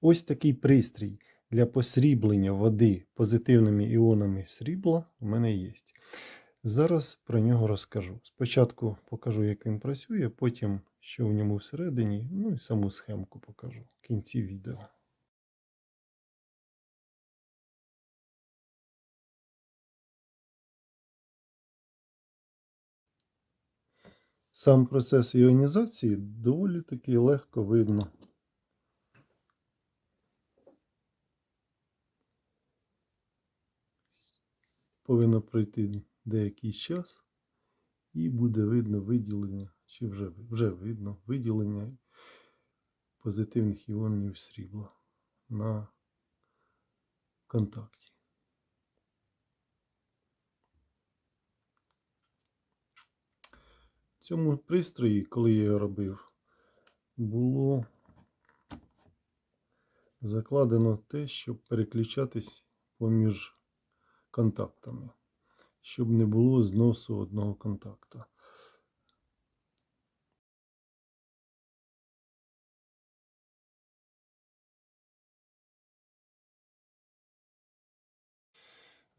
Ось такий пристрій для посріблення води позитивними іонами срібла у мене є. Зараз про нього розкажу. Спочатку покажу, як він працює, потім що в ньому всередині, ну і саму схемку покажу в кінці відео. Сам процес іонізації доволі таки легко видно. Повинно пройти деякий час, і буде видно виділення, чи вже, вже видно виділення позитивних іонів срібла на контакті. В цьому пристрої, коли я його робив, було закладено те, щоб переключатись поміж контактами, щоб не було зносу одного контакта.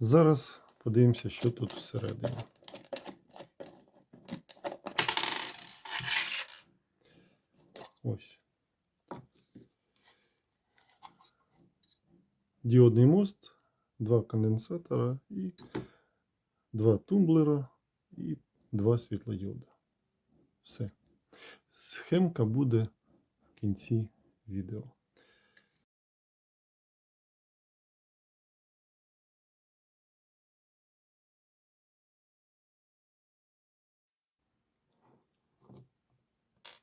Зараз подивимося, що тут всередині. Ось. Діодний мост, два конденсатора і два тумблера і два світлодіода. Все. Схемка буде в кінці відео.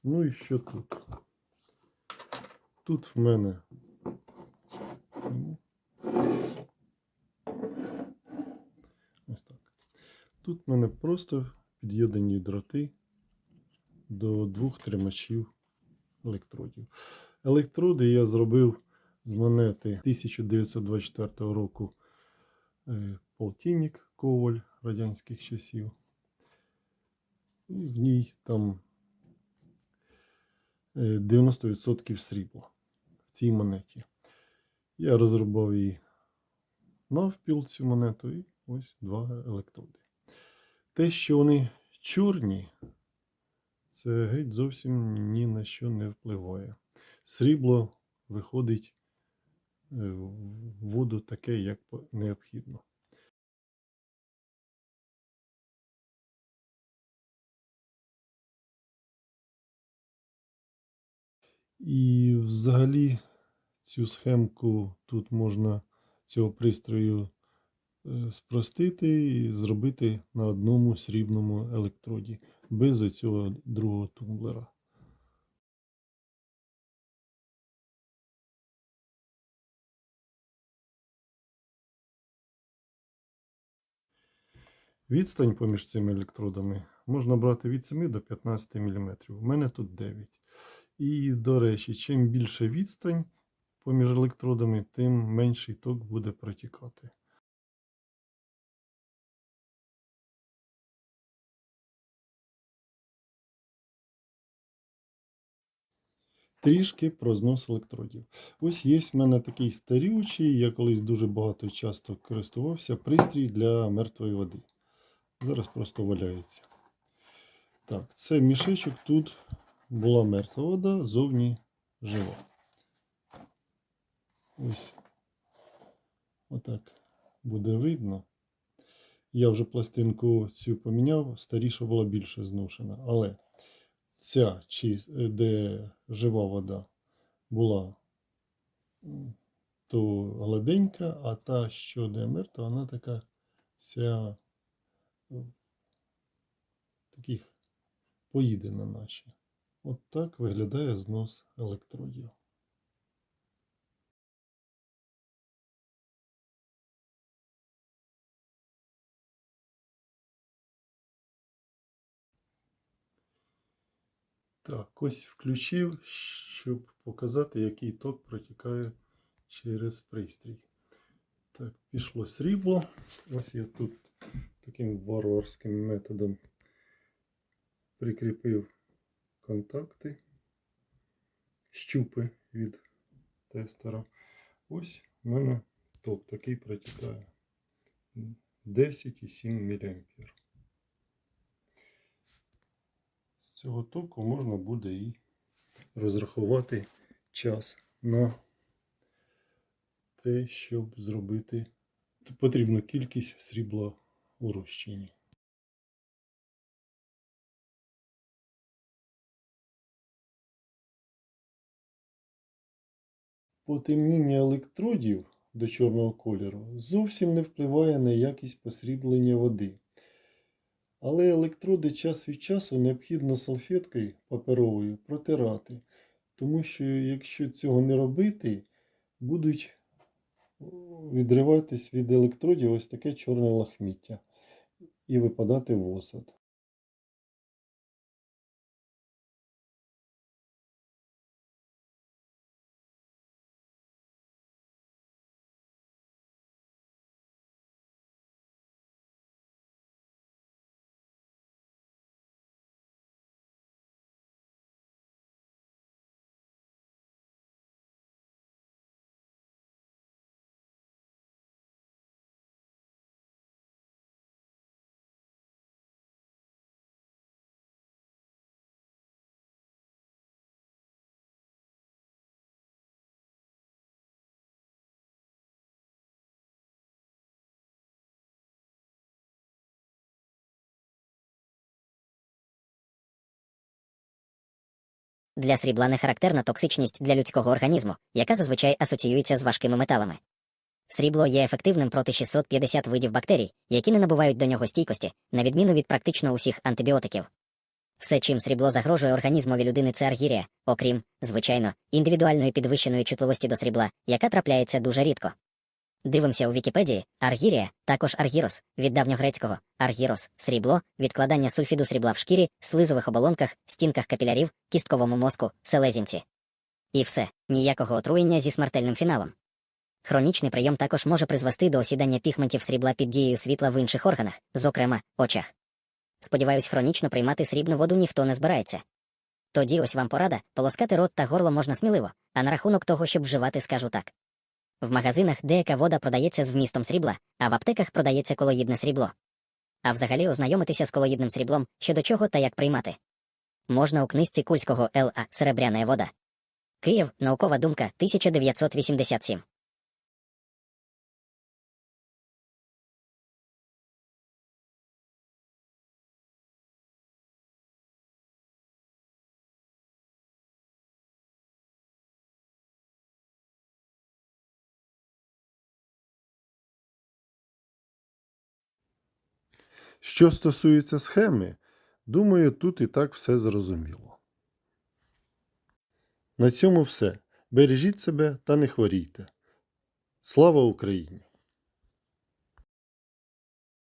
Ну і що тут? Тут в мене ось так. В мене просто під'єднані дроти до двох тримачів електродів. Електроди я зробив з монети 1924 року е, полтинник коваль радянських часів. І в ній там е, 90% срібла в цій монеті. Я розробив її навпіл цю монету і ось два електроди. Те, що вони чорні, це геть зовсім ні на що не впливає. Срібло виходить е, в воду таке, як необхідно. І взагалі цю схемку тут можна цього пристрою спростити і зробити на одному срібному електроді без оцього другого тумблера. Відстань поміж цими електродами можна брати від 7 до 15 мм. У мене тут 9. І, до речі, чим більше відстань поміж електродами, тим менший ток буде протікати. Трішки про знос електродів. Ось є в мене такий старючий, я колись дуже багато часто користувався пристрій для мертвої води. Зараз просто валяється. Так, це мішечок тут була мертва вода, зовні жива. Ось отак буде видно. Я вже пластинку цю поміняв, старіша була більше зношена. Але ця, чи- де жива вода, була то гладенька, а та, що де мертва, вона така вся таких поїдена наче. От так виглядає знос електродів. Так, ось включив, щоб показати, який ток протікає через пристрій. Так, пішло срібло. Ось я тут таким варварським методом прикріпив контакти, щупи від тестера. Ось в мене ток такий протікає 10,7 мА. З цього току можна буде і розрахувати час на те, щоб зробити потрібну кількість срібла у розчині. Потемніння електродів до чорного кольору зовсім не впливає на якість посріблення води. Але електроди час від часу необхідно салфеткою паперовою протирати, тому що якщо цього не робити, будуть відриватись від електродів ось таке чорне лахміття і випадати в осад. Для срібла не характерна токсичність для людського організму, яка зазвичай асоціюється з важкими металами. Срібло є ефективним проти 650 видів бактерій, які не набувають до нього стійкості, на відміну від практично усіх антибіотиків. Все, чим срібло загрожує організмові людини, це аргірія, окрім, звичайно, індивідуальної підвищеної чутливості до срібла, яка трапляється дуже рідко. Дивимося у Вікіпедії аргірія, також аргірос, від давньогрецького аргірос, срібло, відкладання сульфіду срібла в шкірі, слизових оболонках, стінках капілярів, кістковому мозку, селезінці. І все, ніякого отруєння зі смертельним фіналом. Хронічний прийом також може призвести до осідання пігментів срібла під дією світла в інших органах, зокрема, очах. Сподіваюсь, хронічно приймати срібну воду ніхто не збирається. Тоді ось вам порада, полоскати рот та горло можна сміливо, а на рахунок того, щоб вживати, скажу так. В магазинах деяка вода продається з вмістом срібла, а в аптеках продається колоїдне срібло. А взагалі ознайомитися з колоїдним сріблом, щодо чого та як приймати. Можна у книжці Кульського Л.А. Серебряна вода. Київ, наукова думка, 1987. Що стосується схеми, думаю, тут і так все зрозуміло. На цьому все. Бережіть себе та не хворійте. Слава Україні!